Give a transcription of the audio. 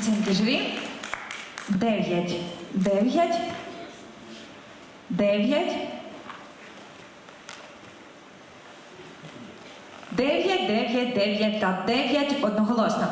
Оцінки журі. 9, 9, 9, 9, 9, 9 та 9 одноголосно.